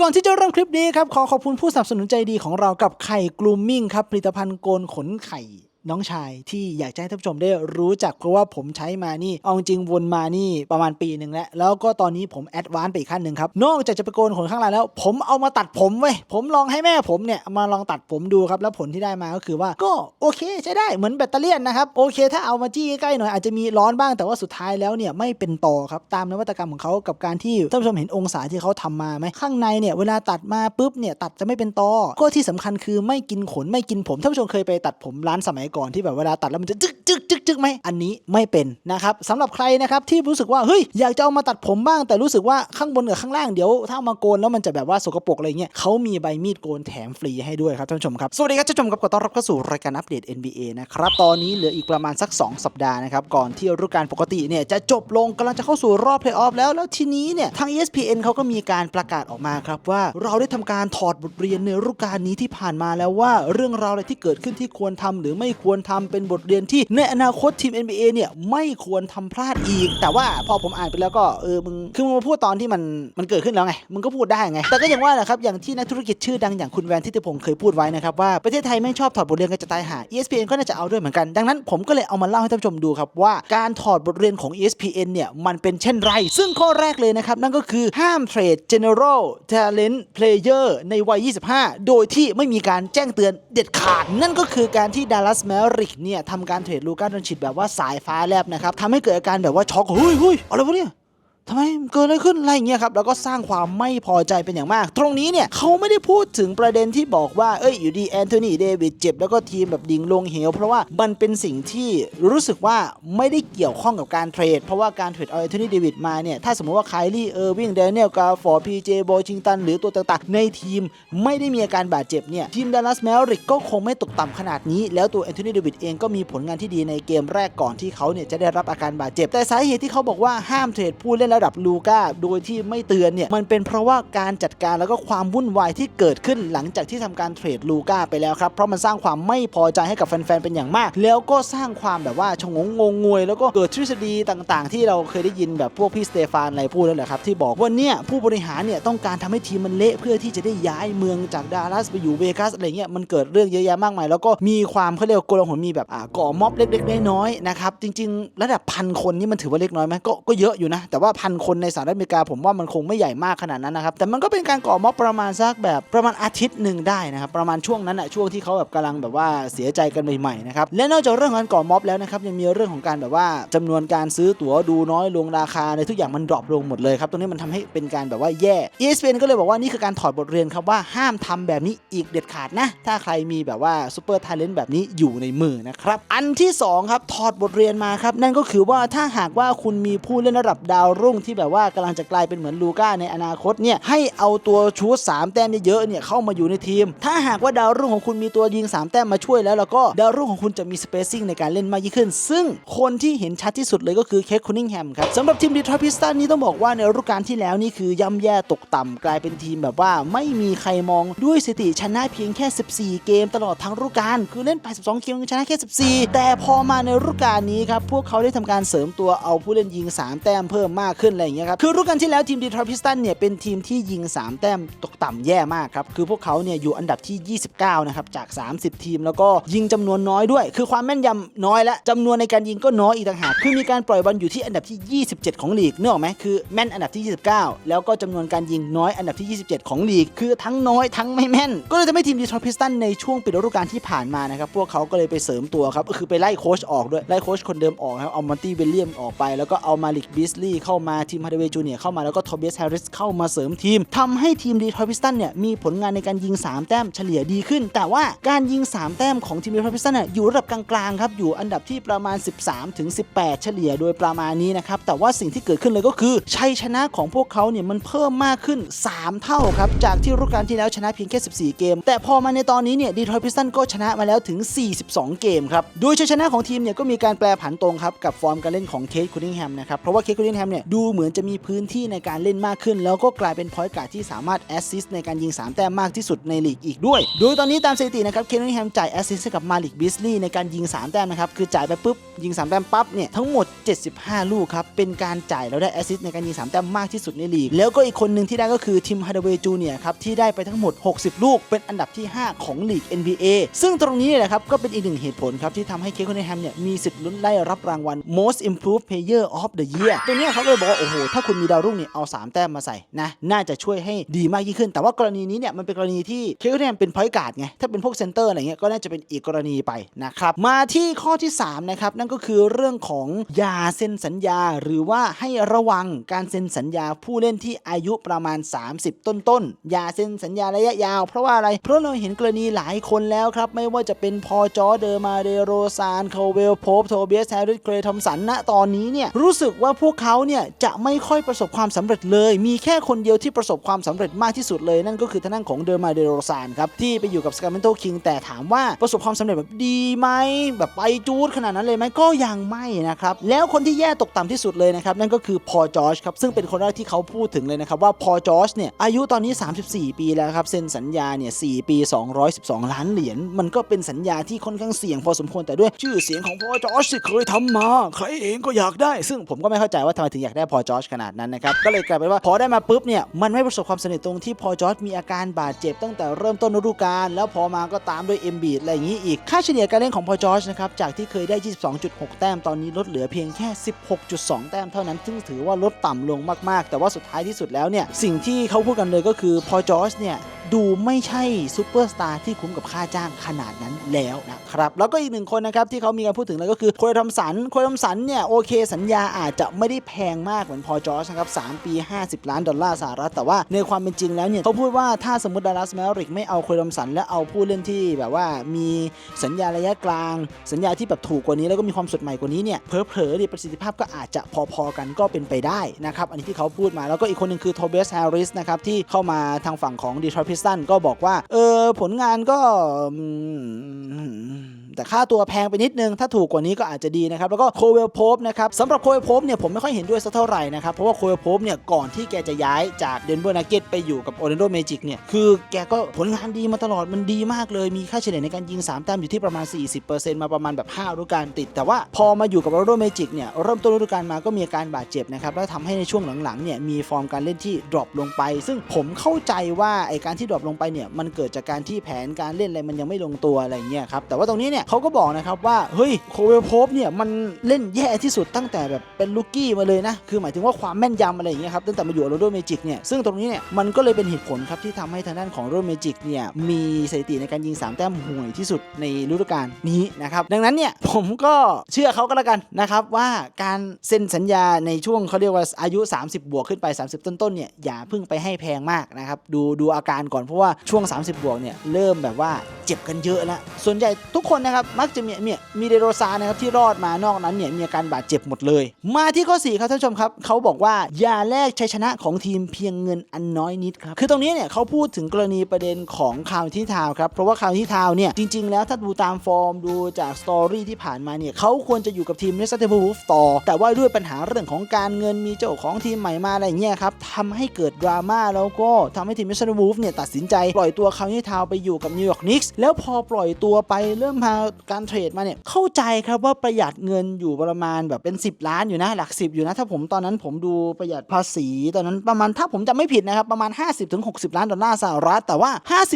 ก่อนที่จะเริ่มคลิปนี้ครับ ขอขอบคุณผู้สนับสนุนใจดีของเรากับไข่กลูมมิ่งครับ ผลิตภัณฑ์โกนขนไข่ น้องชายที่อยากให้ท่านผู้ชมได้รู้จักเพราะว่าผมใช้มานี่เอาจริงวนมานี่ประมาณปีหนึ่งแล้วแล้วก็ตอนนี้ผมแอดวานซ์ไปอีกขั้นหนึ่งครับนอกจากจะไปโกนขนข้างในแล้ว ผมเอามาตัดผมเว้ยผมลองให้แม่ผมเนี่ยมาลองตัดผมดูครับแล้วผลที่ได้มาก็คือว่าก็โอเคใช้ได้เหมือนแบตเตอรี่นะครับโอเค ถ้าเอามาจี้ใกล้ๆหน่อยอาจจะมีร้อนบ้างแต่ว่าสุดท้ายแล้วเนี่ยไม่เป็นต่อครับตามนวัตกรรมของเขากับการที่ท่านผู้ชมเห็นองศาที่เขาทำมาไหมข้างในเนี่ยเวลาตัดมาปุ๊บเนี่ยตัดจะไม่เป็นตอก็ที่สำคัญคือไม่กินขนไม่กินผมท่านผู้ชมเคยไปตัดผมร้านสมัยก่อนที่แบบเวลาตัดแล้วมันจะจึกจึกจึกจึกไหมอันนี้ไม่เป็นนะครับสำหรับใครนะครับที่รู้สึกว่าเฮ้ยอยากจะเอามาตัดผมบ้าง แต่รู้สึกว่าข้างบนกับข้างล่างเดี๋ยวถ้าเอามาโกนแล้วมันจะแบบว่าสกปรกอะไรเงี้ยเขามีใบมีดโกนแถมฟรีให้ด้วยครับท่านผู้ชมครับสวัสดีครับท่านผู้ชมครับขอต้อนรับเข้าสู่รายการอัปเดต NBA นะครับตอนนี้เหลืออีกประมาณสัก 2 สัปดาห์นะครับก่อนที่ฤดูกาลปกติเนี่ยจะจบลงกำลังจะเข้าสู่รอบเพลย์ออฟแล้วแล้วทีนี้เนี่ยทาง ESPN เขาก็มีการประกาศออกมาครับว่าเราได้ทำการถอดบทเรียนในฤดูกาลนี้ที่ผ่านมาแล้วว่าเรื่องราวอะไรที่เกิดขึ้นที่ควรทำหรือไม่ควรทำเป็นบทเรียนที่ในอนาคตทีม NBA เนี่ยไม่ควรทำพลาดอีก แต่ว่าพอผมอ่านไปแล้วก็เออมึงคือมึงมาพูดตอนที่มันมันเกิดขึ้นแล้วไงมึงก็พูดได้ไง แต่ก็อย่างว่าแหละครับอย่างที่นักธุรกิจชื่อดังอย่างคุณแวนทิติพงศ์เคยพูดไว้นะครับว่าประเทศไทยไม่ชอบถอดบทเรียนกันจะตายหา ESPN ก็น่าจะเอาด้วยเหมือนกัน ดังนั้นผมก็เลยเอามาเล่าให้ท่านผู้ชมดูครับว่าการถอดบทเรียนของ ESPN เนี่ยมันเป็นเช่นไร ซึ่งข้อแรกเลยนะครับนั่นก็คือห้ามเทรด General Talent Player ในวัย 25 โดยที่ไม่มีการแจ้งเตือนเด็ดขาด นั่นก็คือการที่ Dallas แมริกเนี่ยทำการเทรดลูก้าดอนชิดแบบว่าสายฟ้าแลบนะครับทำให้เกิดอาการแบบว่าช็อกเฮ้ยเฮ้ยอะไรวะเนี่ย ทำไมเกิดอะไรขึ้นอะไรอย่างเงี้ยครับแล้วก็สร้างความไม่พอใจเป็นอย่างมาก ตรงนี้เนี่ยเขาไม่ได้พูดถึงประเด็นที่บอกว่าเอ้ยอยู่ดีแอนโทนีเดวิดเจ็บแล้วก็ทีมแบบดิ่งลงเหว เพราะว่ามันเป็นสิ่งที่รู้สึกว่าไม่ได้เกี่ยวข้องกับการเทรด เพราะว่าการเทรดเอาแอนโทนีเดวิดมาเนี่ยถ้าสมมติว่าไคลี่เออร์วิงเดนเนลกาฟอร์พีเจโบชิงตันหรือตัวต่างๆ ในทีมไม่ได้มีอาการบาดเจ็บเนี่ยทีมดัลลัสแมริกก็คงไม่ตกต่ำขนาดนี้ แล้วตัวแอนโทนีเดวิดเองก็มีผลงานที่ดีในเกมแรกก่อนที่เขาเนี่ยจะได้รับอาการบาดเจ็บแต่สาเหตุที่เขาบอกว่าห้ามเทรดผู้เล่นระดับลูก้าโดยที่ไม่เตือนเนี่ยมันเป็นเพราะว่าการจัดการแล้วก็ความวุ่นวายที่เกิดขึ้นหลังจากที่ทำการเทรดลูก้าไปแล้วครับเพราะมันสร้างความไม่พอใจให้กับแฟนๆเป็นอย่างมาก แล้วก็สร้างความแบบว่าชงงงงงวย แล้วก็เกิดทฤษฎีต่างๆ ที่เราเคยได้ยินแบบพวกพี่สเตฟานอะไรพูดนั่นแหละครับที่บอกว่าเนี่ยผู้บริหารเนี่ยต้องการทำให้ทีมมันเละเพื่อที่จะได้ย้ายเมืองจากดัลลัสไปอยู่เวกัสอะไรเงี้ยมันเกิดเรื่องเยอะแยะมากมาย แล้วก็มีความเขาเรียกโกลาหลมีแบบอ่าก่อม็อบเล็กๆน้อยๆนะครับจริง ๆ ระดับพันคนนี่มันถือว่าเล็กน้อยไหมก็ก็เยอะอยู่นะแต่ว่าพันคนในสหรัฐอเมริกา ผมว่ามันคงไม่ใหญ่มากขนาดนั้นนะครับ แต่มันก็เป็นการก่อม็อบประมาณสักแบบประมาณอาทิตย์หนึ่งได้นะครับ ประมาณช่วงนั้นอะช่วงที่เขาแบบกำลังแบบว่าเสียใจกันใหม่ๆนะครับและนอกจากเรื่องของการก่อม็อบแล้วนะครับยังมีเรื่องของการแบบว่าจำนวนการซื้อตั๋วดูน้อยลงราคาในทุกอย่างมันดรอปลงหมดเลยครับตรงนี้มันทำให้เป็นการแบบว่าแย่ ESPN ก็เลยบอกว่านี่คือการถอดบทเรียนครับว่าห้ามทำแบบนี้อีกเด็ดขาดนะถ้าใครมีแบบว่าซูเปอร์ท l เลนต์แบบนี้อยู่ในมือนะครับอันที่สองครับถอดบทเรียนมาครับนั่นก็คือว่าถ้าหากว่าคุณมีผู้เล่นระดับดาวรุ่งที่แบบว่ากำลังจะกลายเป็นเหมือนลูก้าในอนาคตเนี่ยให้เอาตัวชูด3แต้มเยอะๆเนี่ยเข้ามาอยู่ในทีม ถ้าหากว่าดาวรุ่งของคุณมีตัวยิง 3 แต้มมาช่วยแล้วแล้วก็ดาวรุ่งของคุณจะมีสเปซซิ่งในการเล่นมากยิ่งขึ้น ซึ่งคนที่เห็นชัดที่สุดเลยก็คือเคทคูนิงแฮมครับสำหรับทีมดีทรอยพิสตันนี่ต้องบอกว่าในฤดูกาลที่แล้วนี่คือย่ำแย่ตกต่ำกลายเป็นทีมแบบว่าไม่มีใครมองด้วยสถิติชนะเพียงแค่ 14 เกมตลอดทั้งฤดูกาลคือเล่นไป 12 เกมชนะแค่ 14 แต่พอมาในฤดูกาลนี้ครับพวกเขาได้ทำการเสริมตัวเอาผู้เล่นยิง 3 แต้มเพิ่มมากขึ้นอะไรอย่างเงี้ยครับคือฤดูกาลที่แล้วทีมดีทรอยพิสตันเนี่ยเป็นทีมที่ยิง 3 แต้มตกต่ำแย่มากครับคือพวกเขาเนี่ยอยู่อันดับที่ 29 นะครับจาก 30 ทีม แล้วก็ยิงจำนวนน้อยด้วย คือความแม่นยำน้อยและจำนวนในการยิงก็น้อยอีกต่างหากคือมีการปล่อยบอลอยู่ที่อันดับที่ 27 ของลีกเนออกไหมคือแม่นอันดับที่ 29 แล้วก็จำนวนการยิงน้อยอันดับที่ 27 ของลีก คือทั้งน้อยทั้งไม่แม่น ก็เลยทำให้ทีมดีทรอยพิสตันในช่วงปิดฤดูกาลที่ผ่านมานะครับพวกเขาก็เลยไปเสริมตัวครับคือไปไล่โค้ชออกด้วยไล่โค้ชคนเดิมออกครับเอามอนตี้เวลเลียมออกไป แล้วก็เอามาลิกบิสลีย์เข้ามาทีมฮาร์ดเวย์จูเนียร์เข้ามาแล้วก็โทเบียสแฮร์ริสเข้ามาเสริมทีมทำให้ทีมดีทรอยพิสตันเนี่ยมีผลงานในการยิง 3 แต้มเฉลี่ยดีขึ้น แต่ว่าการยิง 3 แต้มของทีมดีทรอยพิสตันเนี่ยอยู่ระดับกลางๆครับอยู่อันดับที่ประมาณ 13ถึง18 เฉลี่ยโดยประมาณนี้นะครับแต่ว่าสิ่งที่เกิดขึ้นเลยก็คือชัยชนะของพวกเขาเนี่ยมันเพิ่มมากขึ้น 3 เท่าครับจากที่ฤดูกาลที่แล้วชนะเพียงแค่ 14 เกม แต่พอมาในตอนนี้เนี่ยดีทรอยพิสตันก็ชนะมาแล้วถึง 42 เกมครับโดยชัยชนะของทีมเนี่ยก็มีการแปลผันตรงครับกับฟอร์มการเล่นของเคทคูนิงแฮมนะครับเพราะว่าเคทคูนิงแฮมเนี่ยดดูเหมือนจะมีพื้นที่ในการเล่นมากขึ้น แล้วก็กลายเป็นพอยต์การ์ดที่สามารถแอสซิสต์ในการยิง 3 แต้มมากที่สุดในลีกอีกด้วย โดยตอนนี้ตามสถิตินะครับเคนนิงแฮมจ่ายแอสซิสต์ให้กับมาลิกบิสลีย์ในการยิง 3 แต้มนะครับคือจ่ายไปปุ๊บยิง 3 แต้มปั๊บเนี่ยทั้งหมด 75 ลูกครับเป็นการจ่ายแล้วได้แอสซิสต์ในการยิง 3 แต้มมากที่สุดในลีก แล้วก็อีกคนหนึ่งที่ได้ก็คือทิมฮาร์ดเวย์จูเนียครับที่ได้ไปทั้งหมด 60 ลูก เป็นอันดับที่ 5 ของลีก NBA ซึ่งตรงนี้เนี่ยแหละครับก็เป็นอีกหนึ่งเหตุผลครับที่ทำให้เคนนิงแฮมเนี่ยมีสิทธิ์ลุ้นได้รับรางวัล Most Improved Player of the Year ตรงเนี้เขาเลยบอกว่าโอ้โหถ้าคุณมีดาวรุ่งเนี่ยเอา 3 แต้มมาใส่นะน่าจะช่วยให้ดีมากยิ่งขึ้น แต่ว่ากรณีนี้เนี่ยมันเป็นกรณีที่เคนนิงแฮมเป็นพอยต์การ์ดไงถ้าเป็นพวกเซนเตอร์อะไรเงี้ยก็น่าจะเป็นอีกกรณีไปนะครับมาที่ข้อที่สามนะครับนั่นก็คือเรื่องของยาเซ็นสัญญา หรือว่าให้ระวังการเซ็นสัญญาผู้เล่นที่อายุประมาณ 30 ต้นๆอย่าเซ็นสัญญาระยะยาว เพราะว่าอะไร เพราะเราเห็นกรณีหลายคนแล้วครับ ไม่ว่าจะเป็นพอจอเดอร์มาเดโรซานคาเวลโพปโทเบียสแฮร์ริสเกรทอมสันณตอนนี้เนี่ยรู้สึกว่าพวกเขาเนี่ยจะไม่ค่อยประสบความสำเร็จเลย มีแค่คนเดียวที่ประสบความสำเร็จมากที่สุดเลย นั่นก็คือทางด้านของเดอร์มาเดโรซานครับ ที่ไปอยู่กับสกาเมนโตคิงแต่ถามว่าประสบความสำเร็จแบบดีไหมแบบไปจูดขนาดนั้นเลยไหมก็ยังไม่นะครับ แล้วคนที่แย่ตกต่ำที่สุดเลยนะครับ นั่นก็คือพอจอชครับ ซึ่งเป็นคนแรกที่เขาพูดถึงเลยนะครับ ว่าพอจอชเนี่ยอายุตอนนี้ 34 ปีแล้วครับเซ็นสัญญาเนี่ย4ปี 212 ล้านเหรียญมันก็เป็นสัญญาที่ค่อนข้างเสี่ยงพอสมควรแต่ด้วยชื่อเสียงของพอจอชที่เคยทำมา ใครเองก็อยากได้ ซึ่งผมก็ไม่เข้าใจว่าทำไมถึงอยากได้พอจอชขนาดนั้นนะครับ ก็เลยกลายเป็นว่าพอได้มาปุ๊บเนี่ยมันไม่ประสบความสำเร็จตรงที่พอจอชมีอาการบาดเจ็บตั้งแต่เริ่มต้นฤดูกาลแล้วพอมาก็ตามด้วยเอ็มบีดอะไรอย่างนี้อีก ค่าเฉลี่ยการเล่นของพอจอชนะครับจากที่เคยได้ 22.6 แต้มตอนนี้ลดเหลือเพียงแค่ 16.2 แต้มเท่านั้นซึ่งถือว่าลดต่ำลงมากๆ แต่ว่าสุดท้ายที่สุดแล้วเนี่ยสิ่งที่เขาพูดกันเลยก็คือพอจอชเนี่ยดูไม่ใช่ซูเปอร์สตาร์ที่คุ้มกับค่าจ้างขนาดนั้นแล้วนะครับ แล้วก็อีกหนึ่งคนนะครับที่เขามีการพูดถึงเลยก็คือโคยทอมสันโคยทอมสันเนี่ยโอเคสัญญาอาจจะไม่ได้แพงมากเหมือนพอจอร์จนะครับ3ปี 50 ล้านดอลลาร์สหรัฐแต่ว่าในความเป็นจริงแล้วเนี่ยเขาพูดว่าถ้าสมมติดัลลัสแมริกไม่เอาโคยทอมสันและเอาผู้เล่นที่แบบว่ามีสัญญาระยะกลาง สัญญาที่แบบถูกกว่านี้แล้วก็มีความสดใหม่กว่านี้เนี่ยเผลอๆเนี่ยประสิทธิภาพก็อาจจะพอๆกันก็เป็นไปได้นะครับอันนี้ที่เขาพูดมาแล้วก็อีกคนหนึ่งคือโทเบสแฮร์ริสนะครับที่เข้ามาทางฝั่งของดีทรอยต์พิสตันก็บอกว่าเออผลงานก็ แต่ค่าตัวแพงไปนิดนึง ถ้าถูกกว่านี้ก็อาจจะดีนะครับ แล้วก็โคเวลโพฟนะครับสำหรับโคเวลโพฟเนี่ยผมไม่ค่อยเห็นด้วยสักเท่าไหร่นะครับ เพราะว่าโคเวลโพฟเนี่ยก่อนที่แกจะย้ายจากเดนเวอร์นักเก็ตไปอยู่กับโอเรนโดเมจิกเนี่ยคือแกก็ผลงานดีมาตลอดมันดีมากเลยมีค่าเฉลี่ยในการยิง 3 แต้มอยู่ที่ประมาณ 40%มาประมาณแบบ5ฤดูกาลติด แต่ว่าพอมาอยู่กับโอเรนโดเมจิกเนี่ยเริ่มต้นฤดูกาลมาก็มีอาการบาดเจ็บนะครับแล้วทำให้ในช่วงหลังๆเนี่ยมีฟอร์มการเล่นที่ดรอปลงไป ซึ่งผมเข้าใจว่าไอการที่ดรอปลงไปเนี่ยมันเกิดจากการที่แผนการเล่นอะไรมันยังไม่ลงตัวอะไรเงี้ยครับแต่ว่าตรงนี้เนี่ยเขาก็บอกนะครับว่า เฮ้ยโคเวลโพฟเนี่ยมันเล่นแย่ที่สุดตั้งแต่แบบเป็นลูกี้มาเลยนะ คือหมายถึงว่าความแม่นยำอะไรอย่างเงี้ยครับตั้งแต่มาอยู่โรโดเมจิกเนี่ยซึ่งตรงนี้เนี่ยมันก็เลยเป็นเหตุผลครับที่ทำให้ทางด้านของโรโดเมจิกเนี่ยมีสถิติในการยิง 3 แต้มห่วยที่สุดในฤดูกาลนี้นะครับดังนั้นเนี่ยผมก็เชื่อเขาก็แล้วกันนะครับว่าการเซ็นสัญญาในช่วงเขาเรียกว่าอายุ 30 บวกขึ้นไป 30 ต้นๆเนี่ยอย่าเพิ่งไปให้แพงมากนะครับดูดูอาการก่อนเพราะว่าช่วง 30 บวกเนี่ยเริ่มแบบว่าเจ็บกันเยอะแล้วส่วนใหญ่ทุกคนนะครับมักจะมีเนี่ยมีเดโรซานะครับที่รอดมานอกนั้นเนี่ยมีอาการบาดเจ็บหมดเลย มาที่ข้อ4ครับท่านผู้ชมครับเขาบอกว่าอย่าแลกชัยชนะของทีมเพียงเงินอันน้อยนิดครับคือตรงนี้เนี่ยเขาพูดถึงกรณีประเด็นของคาวที่ทาวครับเพราะว่าคาวที่ทาวเนี่ยจริง ๆ แล้วถ้าดูตามฟอร์มดูจากสตอรี่ที่ผ่านมาเนี่ยเขาควรจะอยู่กับทีมเนสเตอร์บูฟต่อ แต่ว่าด้วยปัญหาเรื่องของการเงินมีเจ้าของทีมใหม่มาอะไรเงี้ยครับทำให้เกิดดราม่าแล้วก็ทำให้ทีมเนสเตอร์บูฟเนี่ยตัดสินใจปล่อยตัวคาวที่ทาวไปอยู่กับนิวยอร์กนิกส์แล้วพอปล่อยตัวไปเริ่มมาการเทรดมาเนี่ยเข้าใจครับว่าประหยัดเงินอยู่ประมาณแบบเป็น 10 ล้านอยู่นะหลัก 10 อยู่นะ ถ้าผมตอนนั้นผมดูประหยัดภาษี ตอนนั้นประมาณถ้าผมจำไม่ผิดนะครับประมาณ 50-60 ล้านดอลลาร์สหรัฐแต่ว่า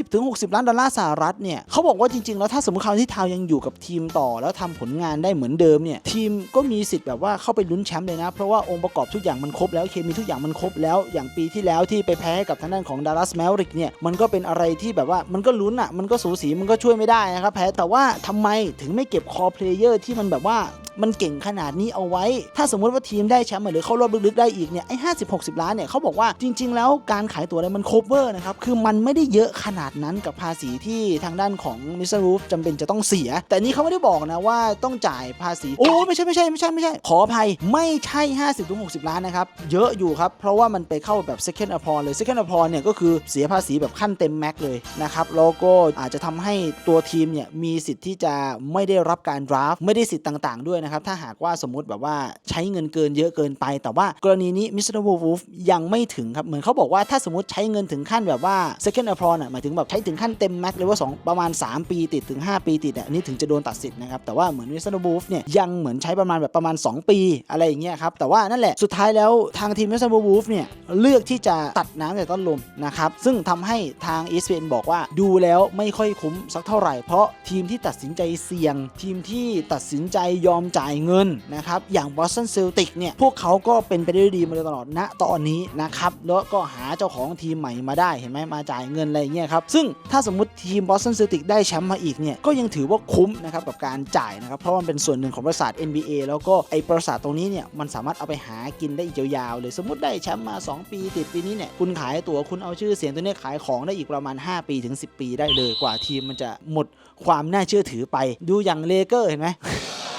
50-60 ล้านดอลลาร์สหรัฐเนี่ยเขาบอกว่าจริงๆ แล้วถ้าสมมติเขาที่ทาวยังอยู่กับทีมต่อ แล้วทำผลงานได้เหมือนเดิมเนี่ยทีมก็มีสิทธิ์แบบว่าเข้าไปลุ้นแชมป์เลยนะ เพราะว่าองค์ประกอบทุกอย่างมันครบแล้วเคมีทุกอย่างมันครบแล้วอย่างปีที่แล้วที่ไปแพ้กับทางด้านของดัลลัสแมริกเนี่ยมันก็เป็นอะไรที่แบบว่ามันก็ลุ้นอะมันก็สูสีมันก็ช่วยไม่ได้นะครับแพ้แต่ว่าททำไมถึงไม่เก็บคอเพลเยอร์ที่มันแบบว่ามันเก่งขนาดนี้เอาไว้ ถ้าสมมติว่าทีมได้แชมป์หรือเข้ารอบลึกๆได้อีกเนี่ยไอ้ห้าสิบหกสิบล้านเนี่ยเขาบอกว่าจริง ๆ แล้วการขายตั๋วเนี่ยมันโคเวอร์นะครับคือมันไม่ได้เยอะขนาดนั้นกับภาษีที่ทางด้านของมิสเตอร์รูฟจำเป็นจะต้องเสีย แต่นี่เขาไม่ได้บอกนะว่าต้องจ่ายภาษีโอ้ไม่ใช่ไม่ใช่ไม่ใช่ไม่ใช่ขออภัยไม่ใช่50ถึง60ล้านนะครับเยอะอยู่ครับเพราะว่ามันไปเข้าแบบ second a p o r เลย second a p o r เนี่ยก็คือเสียภาษีแบบขั้นเต็มแม็กเลยนะครับแล้วก็อาจจะทำให้ตัวทีมเนี่ยมีสิทธิ์ที่จะไม่ได้รับการดราฟไม่ได้สิทธิ์ต่าง ๆ ด้วยนะครับถ้าหากว่าสมมุติแบบว่าใช้เงินเกินเยอะเกินไป แต่ว่ากรณีนี้มิสเตอร์วูฟยังไม่ถึงครับ เหมือนเขาบอกว่าถ้าสมมติใช้เงินถึงขั้นแบบว่า second a p r o n อะหมายถึงแบบใช้ถึงขั้นเต็มแม็กเลยว่า2ประมาณ 3 ปีติดถึง 5 ปีติดอะอันนี้ถึงจะโดนตัดสิทธิ์นะครับแต่ว่าเหมือนมิสเตอร์วูฟเนี่ยยังเหมือนใช้ประมาณแบบประมาณ 2 ปีอะไรอย่างเงี้ยครับแต่ว่านั่นแหละสุดท้ายแล้วทางทีมมิสเตอร์วูฟเนี่ยเลือกที่จะตัดน้ำแต่ต้นลมนะครับซึ่งทำให้ทาง ESPN บอกว่าดูแล้วไม่ค่อยคุ้มสักเท่าไหร่เพราะทีมที่ตัดสินใจเสี่ยง ทีมที่ตัดสินใจยอมจ่ายเงินนะครับ อย่าง Boston Celtic เนี่ย พวกเขาก็เป็นไปได้ดีมาโดยตลอดณตอนนี้นะครับ แล้วก็หาเจ้าของทีมใหม่มาได้เห็นไหมมาจ่ายเงินอะไรเงี้ยครับ ซึ่งถ้าสมมติทีม Boston Celtic ได้แชมป์มาอีกเนี่ย ก็ยังถือว่าคุ้มนะครับกับการจ่ายนะครับ เพราะมันเป็นส่วนหนึ่งของบริษัท NBA แล้วก็ไอ้บริษัทตรงนี้เนี่ยมันสามารถเอาไปหากินได้อีกยาวๆเลยสมมติได้แชมป์มา 2 ปีติดปีนี้เนี่ยคุณขายตั๋วคุณเอาชื่อเสียงตัวเนี้ยขายของได้อีกประมาณ 5 ปีถึง 10 ปีได้เลยกว่าทีมมันจะหมดความน่าเชื่อถือไปดูอย่างเลเกอร์เห็นไหม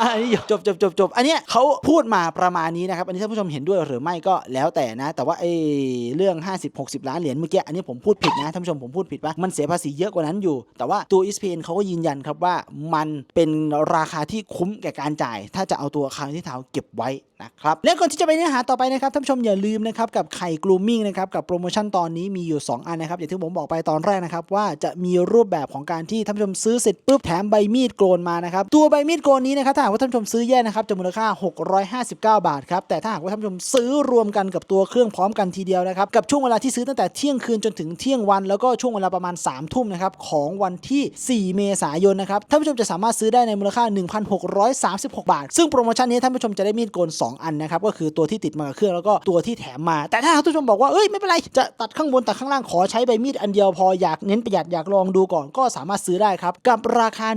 อันนี้จบจบจบจบอันเนี้ยเขาพูดมาประมาณนี้นะครับ อันนี้ท่านผู้ชมเห็นด้วยหรือไม่ก็แล้วแต่นะ แต่ว่าไอ้เรื่อง 50-60 ล้านเหรียญเมื่อกี้ อันนี้ผมพูดผิดนะท่านผู้ชมผมพูดผิดปะมันเสียภาษีเยอะกว่านั้นอยู่ แต่ว่าตัว ESPN เขาก็ยืนยันครับว่ามันเป็นราคาที่คุ้มแก่การจ่าย ถ้าจะเอาตัวคางที่เท้าเก็บไว้นะครับและก่อนที่จะไปเนื้อหาต่อไปนะครับท่านผู้ชมอย่าลืมนะครับกับไข่กลูมิ่งนะครับกับโปรโมชั่นตอนนี้มีอยู่ 2 อันนะครับอย่างที่ผมบอกไปตอนแรกนะครับว่าจะมีรูปแบบของการที่ท่านผู้ชมซื้อเสร็จปุ๊บแถมใบมีดโกนมานะครับตัวใบมีดโกนนี้นะครับถ้ากว่าท่านผู้ชมซื้อแยกนะครับจะมูลค่า 659 บาทครับ แต่ถ้าหากว่าท่านผู้ชมซื้อรวมกันกับตัวเครื่องพร้อมกันทีเดียวนะครับ กับช่วงเวลาที่ซื้อตั้งแต่เที่ยงคืนจนถึงเที่ยงวัน แล้วก็ช่วงเวลาประมาณ3ามทุ่มนะครับของวันที่ 4 เมษายนนะครับท่านผู้ชมจะสามารถซื้อได้ในมูลค่า 1,636 บาท ซึ่งโปรโมชั่นนี้ท่านผู้ชมจะได้มีดโกน 2 อันนะครับก็คือตัวที่ติดมากับเครื่องแล้วก็ตัวที่แถมมา แต่ถ้าท่านผู้ชมบอกว่าเอ้ยไม่เป็นไรจะตัดข้างบนตัดข้างล่างขอใช้ใบมีดอันเดียวพออยากเน้นประหยัดอยากลองดูก่อนก็สามารถซื้อได้ครับกับราคา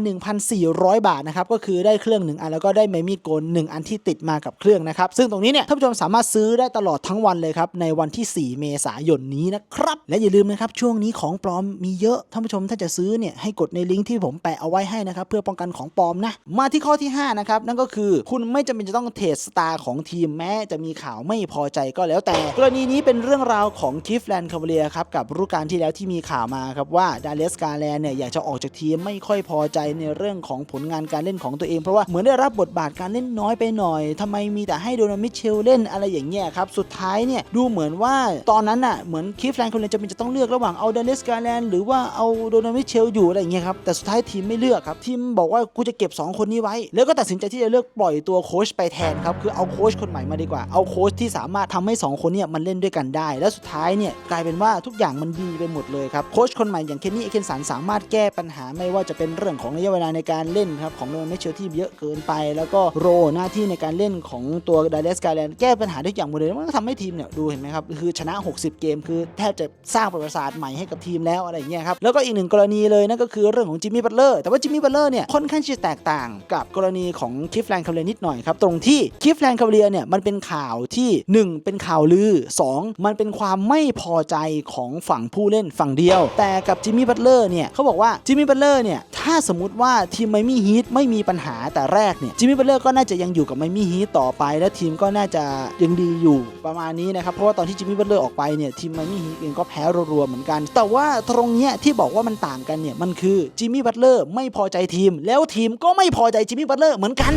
1,400 บาทนะครับก็คือได้เครื่องหนึ่งอันแล้วก็ได้ใบมีดโกนหนึ่งอันที่ติดมากับเครื่องนะครับ ซึ่งตรงนี้เนี่ยท่านผู้ชมสามารถซื้อได้ตลอดทั้งวันเลยครับ ในวันที่ 4 เมษายนนี้นะครับ และอย่าลืมนะครับ ช่วงนี้ของปลอมมีเยอะท่านผู้ชมถ้าจะซื้อเนี่ยให้กดในลิงก์ที่ผมแปะเอาไว้ให้นะครับเพื่อป้องกันของปลอมนะมาที่ข้อที่5นะครับนั่นก็คือคุณไม่จำเป็นจะต้องเทรดสตาร์ของทีมแม้จะมีข่าวไม่พอใจก็แล้วแต่ กรณีนี้เป็นเรื่องราวของคิฟแลนด์คาเวเลียครับกับฤดูกาลที่แล้วที่มีข่าวมาครับว่าดาเลสกาแลนเนี่ยอยากจะออกจากทีมไม่ค่อยพอใจในเรื่องของผลงานการเล่นของตัวเองเพราะว่าเหมือนได้รับบทบาทการเล่นน้อยไปหน่อยทำไมมีแต่ให้โดนามิเชลเล่นอะไรอย่างเงี้ยครับ สุดท้ายเนี่ยดูเหมือนว่าตอนนั้นน่ะเหมือนคิฟแลนด์คาเลยจะเป็นจะต้องเลือกระหว่างเอาเดาเลสกาแลนหรือว่าเอาโดนามิเชลอยู่อะไรอย่างเงี้ยครับ แต่สุดท้ายทีมไม่เลือกครับทีมบอกว่ากูจะเก็บ 2 คนนี้ไว้ แล้วก็ตัดสินใจที่จะเลือกปล่อยตัวโค้ชไปแทนครับคือเอาโค้ชคนใหม่มาดีกว่าเอาโค้ชที่สามารถทำให้ 2 คนเนี่ยมันเล่นด้วยกันได้ และสุดท้ายเนี่ยกลายเป็นว่าทุกอย่างมันดีไปหมดเลยครับโค้ชคนใหม่อย่างเคนนี่เอเคนสันสามารถแก้ปัญหาไม่ว่าจะเป็นเรื่องของระยะเวลาในการเล่นครับของโดนไม่เชลที่เยอะเกินไป แล้วก็โรหน้าที่ในการเล่นของตัวดาเลสกาแลนแก้ปัญหาทุกอย่างหมดเลยมันก็ทำให้ทีมเนี่ยดูเห็นไหมครับคือชนะ 60 เกม คือแทบจะสร้างประวัติศาสตร์ใหม่ให้กับทีมแล้วอะไรอย่างเงี้ยครับแล้วก็อีกหนึ่งกรณีเลยนั่นก็คือเรื่องของจิมมี่บัตเลอร์แต่ว่าจิมมี่บัตเลอร์เนี่ยค่อนข้างจะแตกต่างกับกรณีของคิฟแลนด์คาเวเลียนิดหน่อยครับตรงที่คิฟแลนด์คาเวเลียเนี่ยมันเป็นข่าวที่หนึ่งเป็นข่าวลือสองมันเป็นความไม่พอใจของฝั่งผู้เล่นฝั่งเดียว แต่กับจิมมี่บัตเลอร์เนี่ยเขาบอกว่าจิมมี่บัตเลอร์เนี่ยถ้าสมมติว่าทีมไมมี่ฮีทไม่มีปัญหาแต่แรกเนี่ยจิมมี่บัตเลอร์ก็น่าจะยังอยู่กับไมมี่ฮีต่อไป และทีมก็น่าจะยังดีอยู่ประมาณนี้นะครับ เพราะว่าตอนที่จิมมี่บัตเลอร์ออกไปเนี่ยทีมไมมี่ฮีเองก็แพ้รัวๆเหมือนกัน แต่ว่าตรงเนี้ยที่บอกว่ามันต่างกันเนี่ยมันคือจิมมี่บัตเลอร์ไม่พอใจทีม แล้วทีมก็ไม่พอใจจิมมี่บัตเลอร์เหมือนกัน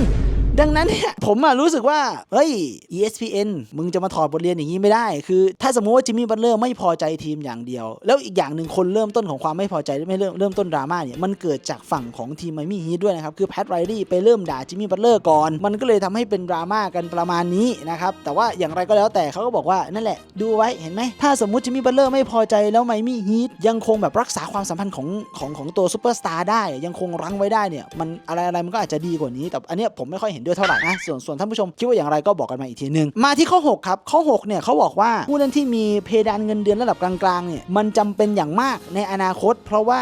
ดังนั้นเนี่ยผมอะรู้สึกว่า เฮ้ย ESPN มึงจะมาถอดบทเรียนอย่างนี้ไม่ได้ คือ ถ้าสมมติว่าจิมมี่บัตเลอร์ไม่พอใจทีมอย่างเดียว แล้วอีกอย่างหนึ่งคนเริ่มต้นของความไม่พอใจไม่เริ่มเริ่มต้นดราม่าเนี่ยมันเกิดจากฝั่งของทีมไมมี่ฮีทด้วยนะครับ คือแพทไรลี่ไปเริ่มด่าจิมมี่บัตเลอร์ก่อน มันก็เลยทำให้เป็นดราม่ากันประมาณนี้นะครับแต่ว่าอย่างไรก็แล้วแต่เขาก็บอกว่านั่นแหละดูไว้เห็นไหมถ้าสมมติจิมมี่บัตเลอร์ไม่พอใจแล้วไมมี่ฮีทยังคงแบบรักษาความสัมพันธ์ของของของตัวซูเปอร์สตาร์ได้ยังคงรั้งไว้ได้เนี่ยมันอะไรอะไรมันก็อาจจะดีกว่านี้แต่อันเนี้ยผมไม่ค่อยเห็นด้วยเท่าไหร่นะส่วนส่วนท่านผู้ชมคิดว่าอย่างไรก็บอกกันมาอีกทีหนึง มาที่ข้อ 6 ครับ ข้อ 6 เนี่ยเขาบอกว่าผู้เล่นที่มีเพดานเงินเดือนระดับกลางๆเนี่ยมันจำเป็นอย่างมากในอนาคต เพราะว่า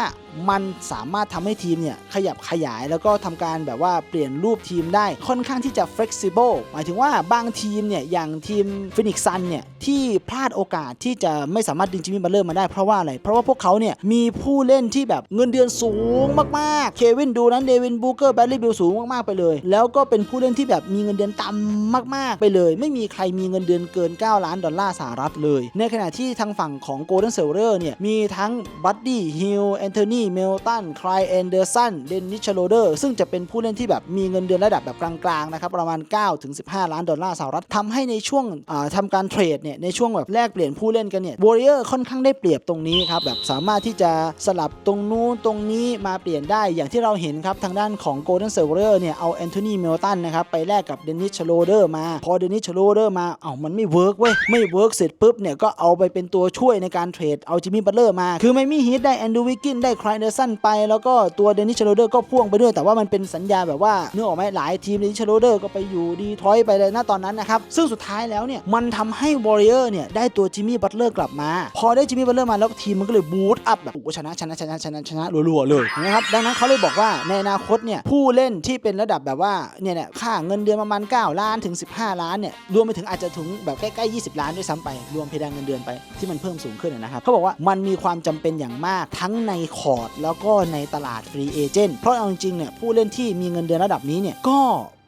มันสามารถทำให้ทีมเนี่ยขยับขยายแล้วก็ทำการแบบว่าเปลี่ยนรูปทีมได้ค่อนข้างที่จะ flexible หมายถึงว่าบางทีมเนี่ยอย่างทีมฟินิกซันเนี่ยที่พลาดโอกาสที่จะไม่สามารถดึงจิมมี่บัลเลอร์มาได้เพราะว่าอะไร เพราะว่าพวกเขาเนี่ยมีผู้เล่นที่แบบเงินเดือนสูงมากๆ เควินดูนั้นเดวินบูเกอร์แบดลี่บิลสูงมากๆไปเลย แล้วก็เป็นผู้เล่นที่แบบมีเงินเดือนต่ำมากๆ ไปเลย ไม่มีใครมีเงินเดือนเกิน 9 ล้านดอลลาร์สหรัฐเลย ในขณะที่ทางฝั่งของโกลเด้นเซลเลอร์เนี่ยมีทั้งบัดดี้ฮิลแอนโทนีนีเมลตันคลายแอนเดอร์สันเดนนิชโรเดอร์ซึ่งจะเป็นผู้เล่นที่แบบมีเงินเดือนระดับแบบกลางๆนะครับประมาณ 9 ถึง 15 ล้านดอลลาร์สหรัฐทำให้ในช่วงอ่าทำการเทรดเนี่ยในช่วงแบบแลกเปลี่ยนผู้เล่นกันเนี่ยวอริเออร์ค่อนข้างได้เปรียบตรงนี้ครับแบบสามารถที่จะสลับตรงนู้นตรงนี้มาเปลี่ยนได้อย่างที่เราเห็นครับทางด้านของ Golden s e r v e r เวอร์เนี่ยเอาแอนโทนีเมลตันนะครับไปแลกกับเดนิชโรเดอร์มา พอเดนิชโรเดอร์มาเอ้ามันไม่เวิร์กเว้ยไม่เวิร์กเสร็จปุ๊บเนี่ยก็เอาไปเป็นตัวช่วยในการเทรดเอาจิมมี่บัตเลอร์มา คือไม่มีฮิตได้แอนดูวิกกินได้คลายเดอร์สันไป แล้วก็ตัวเดนิชโรเดอร์ก็พ่วงไปด้วย แต่ว่ามันเป็นสัญญาแบบว่าเนื้อออกไหมหลายทีมเดนิชโรเดอร์ก็ไปอยู่ดีทรอยไปเลยนะตอนนั้นนะครับซึ่งสุดท้ายแล้วเนี่ยมันทำให้วอริเออร์เนี่ยได้ตัวจิมมี่บัตเลอร์กลับมา พอได้จิมมี่บัตเลอร์มาแล้วทีมมันก็เลยบูตอัพแบบโอ้ชนะชนะชนะชนะชนะรัวๆเลยนะครับดังนั้นเขาเลยบอกว่าในอนาคตเนี่ยผู้เล่นที่เป็นระดับแบบว่าเนี่ยเนี่ยค่าเงินเดือนประมาณ 9 ล้านถึง 15 ล้านเนี่ยรวมไปถึงอาจจะถึงแบบใกล้ๆ 20 ล้านด้วยซ้ำไป รวมเพดานเงินเดือนไปที่มันเพิ่มสูงขึ้นนะครับเขาบอกว่ามันมีความจำเป็นอย่างมากทั้งในคอร์ดแล้วก็ในตลาดฟรีเอเจนต์เพราะเอาจริงๆเนี่ยผู้เล่นที่มีเงินเดือนระดับนี้เนี่ยก็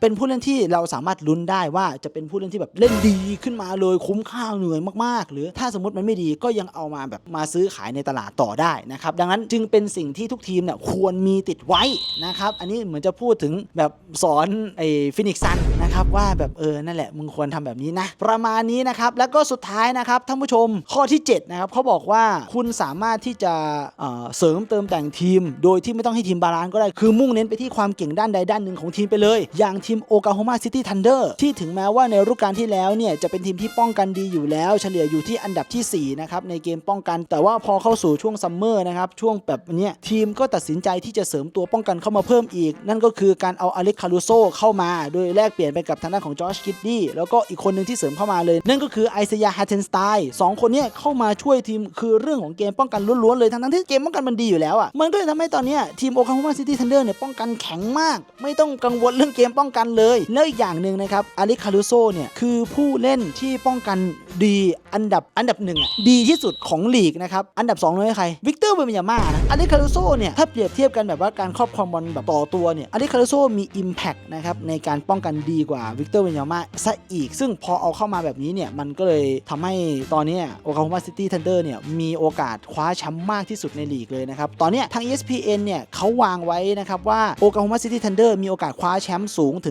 เป็นผู้เล่นที่เราสามารถลุ้นได้ว่าจะเป็นผู้เล่นที่แบบเล่นดีขึ้นมาเลยคุ้มค่าเหนื่อยมากๆ หรือถ้าสมมติมันไม่ดีก็ยังเอามาแบบมาซื้อขายในตลาดต่อได้นะครับดังนั้นจึงเป็นสิ่งที่ทุกทีมเนี่ยควรมีติดไว้นะครับอันนี้เหมือนจะพูดถึงแบบสอนไอ้ฟินิกซันนะครับว่าแบบเออนั่นแหละมึงควรทำแบบนี้นะ ประมาณนี้นะครับแล้วก็สุดท้ายนะครับท่านผู้ชมข้อที่7นะครับเขาบอกว่าคุณสามารถที่จะเเสริมเติมแต่งทีม โดยที่ไม่ต้องให้ทีมบาลานซ์ก็ได้คือมุ่งเน้นไปที่ความเก่งด้านใดด้านหนึ่งของทีมไปเลย อย่างทีีมโอกาโฮมาซิตี้ทันเดอร์ที่ถึงแม้ว่าในฤดูกาลที่แล้วเนี่ยจะเป็นทีมที่ป้องกันดีอยู่แล้ว เฉลี่ยอยู่ที่อันดับทีสี่ 4 นะครับ ในเกมป้องกัน แต่ว่าพอเข้าสู่ช่วงซัมเมอร์นะครับ ช่วงแบบเนี้ยทีมก็ตัดสินใจที่จะเสริมตัวป้องกันเข้ามาเพิ่มอีก นั่นก็คือการเอาอเล็กคารูโซเข้ามา โดยแลกเปลี่ยนไปกับทางด้านของจอร์จคิดดี้แล้วก็อีกคนหนึ่งที่เสริมเข้ามาเลย นั่นก็คือไอซยาฮัตเทนสไตน์สองคนเนี้ยเข้ามาช่วยทีมคือเรื่องของเกมป้องกันล้วนๆเลยทั้งที่เกมป้องกันมันดีอยู่แล้วอะมันก็เลยทำให้ตอนเนี้ยทีมโอคาโฮมาซิตี้ทันเดอร์เนี่ยป้องกันแข็งมาก ไม่ต้องกังวลเรื่องเกมป้องกันเลย แล้วอีกอย่างหนึ่งนะครับอล็กคารูโซเนี่ยคือผู้เล่นที่ป้องกันดีอันดับอันดับหนึ่งอะดีที่สุดของลีกนะครับอันดับ2เลยใครวิกเตอร์เบมิยาม่านะอล็กคารูโซเนี่ยถ้าเปรียบเทียบกันแบบว่าการครอบครองบอลแบบต่อตัวเนี่ยอล็กคารูโซมี Impact นะครับในการป้องกันดีกว่าวิกเตอร์เบมิยาม่าซะอีก ซึ่งพอเอาเข้ามาแบบนี้เนี่ยมันก็เลยทำให้ตอนนี้โอคลาโฮมาซิตี้ทันเดอร์เนี่ยมีโอกาสคว้าแชมป์มากที่สุดในลีกเลยนะครับตอนนี้ทาง ESPN เนี่ยเขาวางไว้นะครับว่าโอคลาโฮมาซิตี้ทันเดอร์มีโอกาสคว้าแชมป์สูงถึง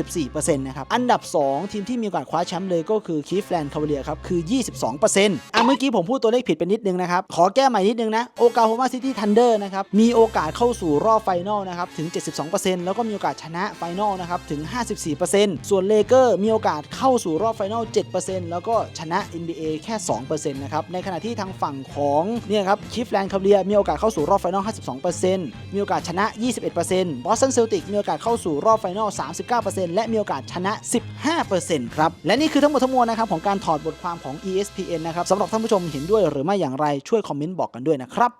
54%นะครับ อันดับ 2 ทีมที่มีโอกาสคว้าแชมป์เลยก็คือคีฟแลนด์คา v เลียครับ คือ 22%อะเมื่อกี้ผมพูดตัวเลขผิดไปนิดนึงนะครับ ขอแก้ใหม่นิดนึงนะ โอกาโฮมาซิตี้ทันเดอร์นะครับ มีโอกาสเข้าสู่รอบไฟนอลนะครับ ถึง 72%แล้วก็มีโอกาสชนะไฟนอลนะครับ ถึง 54%ส่วนเลเกอร์มีโอกาสเข้าสู่รอบไฟนอล 7%แล้วก็ชนะ NBA แค่ 2%นะครับ ในขณะที่ทางฝั่งของเนี่ยครับคีฟแลนด์คา v เลียมีโอกาสเข้าสู่รอบไฟนอล 52%มีโอกาสชนะ 21%บอสตันเซลติกมีโอกาสเข้าสู่รอบไฟนอล39%และมีโอกาสชนะ 15%ครับ และนี่คือทั้งหมดทั้งมวลนะครับของการถอดบทความของ ESPN นะครับสำหรับท่านผู้ชมเห็นด้วยหรือไม่อย่างไรช่วยคอมเมนต์บอกกันด้วยนะครับ